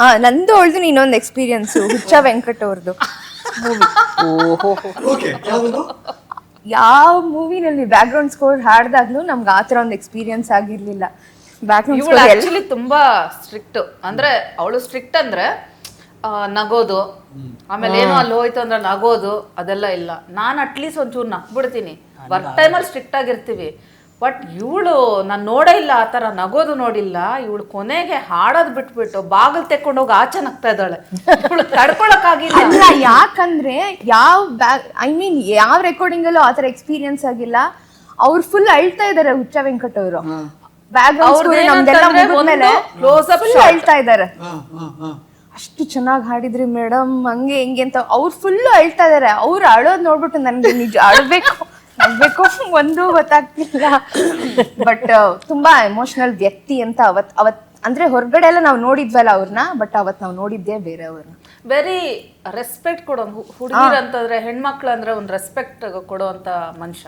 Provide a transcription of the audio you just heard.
ಆ ನಂದು ಅವಳ್ದು ಇನ್ನೊಂದು ಎಕ್ಸ್ಪೀರಿಯನ್ಸ್ ಹುಚ್ಚ ವೆಂಕಟ್ ಅವ್ರದ್ದು ಮೂವಿ ಓಕೆ ಯಾವುದು? ಯಾವ ಮೂವಿನಲ್ಲಿ ಬ್ಯಾಕ್ ಗ್ರೌಂಡ್ ಸ್ಕೋರ್ ಹಾಡ್ದಾಗ್ಲೂ ನಮ್ಗೆ ಆ ಥರ ಒಂದು ಎಕ್ಸ್ಪೀರಿಯನ್ಸ್ ಆಗಿರ್ಲಿಲ್ಲ. ಬ್ಯಾಕ್ ಗ್ರೌಂಡ್ ಇವಳು ಆಕ್ಚುಲಿ ತುಂಬಾ ಸ್ಟ್ರಿಕ್ಟ್ ಅಂದ್ರೆ ಅವಳು ಸ್ಟ್ರಿಕ್ಟ್ ಅಂದ್ರೆ ಆ, ನಗೋದು. ಆಮೇಲೆ ಏನೋ ಅಲ್ಲಿ ಹೋಯ್ತು ಅಂದ್ರೆ ನಗೋದು ಅದೆಲ್ಲ ಇಲ್ಲ. ನಾನು ಅಟ್ಲೀಸ್ಟ್ ಒಂಚೂರು ನಕ್ಬಿಡ್ತೀನಿ ವರ್ಕ್ ಟೈಮಲ್ಲಿ ಸ್ಟ್ರಿಕ್ಟ್ ಆಗಿರ್ತೀವಿ. ಬಟ್ ಇವಳು ನಾನು ನೋಡೇ ಇಲ್ಲ ಆ ಥರ ನಗೋದು ನೋಡಿಲ್ಲ. ಇವಳು ಕೊನೆಗೆ ಹಾಡೋದು ಬಿಟ್ಬಿಟ್ಟು ಬಾಗಿಲು ತೆಕ್ಕೊಂಡೋಗಿ ಆಚೆ ನಗ್ತಾ ಇದ್ದಾಳೆ. ಇವಳು ತಡ್ಕೊಳಕ್ಕಾಗಿಲ್ಲ. ಅಲ್ಲ ಯಾಕಂದ್ರೆ ಯಾವ ಬ್ಯಾಕ್ ಐ ಮೀನ್ ಯಾವ ರೆಕಾರ್ಡಿಂಗ್ ಅಲ್ಲೂ ಆ ಥರ ಎಕ್ಸ್ಪೀರಿಯನ್ಸ್ ಆಗಿಲ್ಲ. ಅವ್ರು ಫುಲ್ ಅಳ್ತಾ ಇದ್ದಾರೆ ಹುಚ್ಚ ವೆಂಕಟ್ ಅವರು. ಅಳ್ತಾ ಹಾ ಅಷ್ಟು ಚೆನ್ನಾಗಿ ಹಾಡಿದ್ರಿ ಮೇಡಮ್ ಹಂಗೆ ಹಿಂಗೆ ಅಂತ. ಅವ್ರು ಫುಲ್ ಅಳ್ತಾ ಇದಾರೆ ಅವ್ರು ಅಳೋದ್ ನೋಡ್ಬಿಟ್ಟು ನನ್ಗೆ ನಿಜ ಅಳ್ಬೇಕು. ನಗ್ಬೇಕು ಒಂದು ಗೊತ್ತಾಗ್ತಿಲ್ಲ. ಬಟ್ ತುಂಬಾ ಎಮೋಷನಲ್ ವ್ಯಕ್ತಿ ಅಂತ ಅವತ್ ಅವತ್ ಅಂದ್ರೆ ಹೊರಗಡೆ ಎಲ್ಲ ನಾವು ನೋಡಿದ್ವಲ್ಲ ಅವ್ರನ್ನ ಬಟ್ ಅವತ್ ನಾವು ನೋಡಿದ್ದೇ ಬೇರೆ ಅವ್ರನ್ನ ವೆರಿ ರೆಸ್ಪೆಕ್ಟ್ ಕೊಡೋ ಹುಡುಗಿರ್ ಅಂತಂದ್ರೆ ಹೆಣ್ಮಕ್ಳು ಅಂದ್ರೆ ಒಂದು ರೆಸ್ಪೆಕ್ಟ್ ಕೊಡುವಂತ ಮನುಷ್ಯ.